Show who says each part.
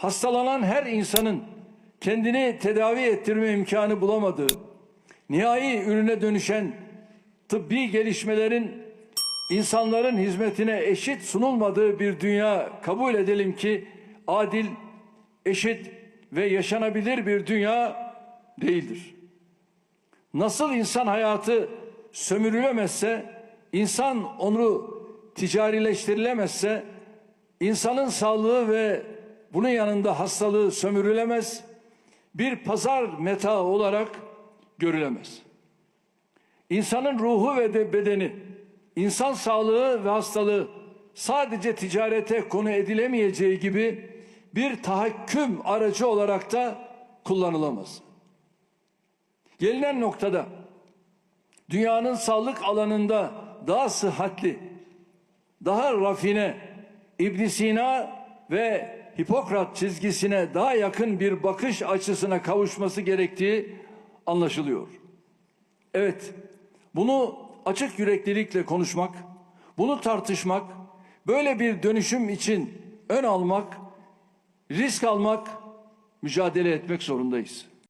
Speaker 1: hastalanan her insanın kendini tedavi ettirme imkanı bulamadığı, nihai ürüne dönüşen tıbbi gelişmelerin insanların hizmetine eşit sunulmadığı bir dünya kabul edelim ki adil, eşit ve yaşanabilir bir dünya değildir. Nasıl insan hayatı sömürülemezse, insan onuru ticarileştirilemezse, insanın sağlığı ve bunun yanında hastalığı sömürülemez, bir pazar meta olarak görülemez. İnsanın ruhu ve de bedeni, insan sağlığı ve hastalığı sadece ticarete konu edilemeyeceği gibi bir tahakküm aracı olarak da kullanılamaz. Gelinen noktada dünyanın sağlık alanında daha sıhhatli, daha rafine, İbn Sina ve Hipokrat çizgisine daha yakın bir bakış açısına kavuşması gerektiği anlaşılıyor. Evet, bunu açık yüreklilikle konuşmak, bunu tartışmak, böyle bir dönüşüm için ön almak, risk almak, mücadele etmek zorundayız.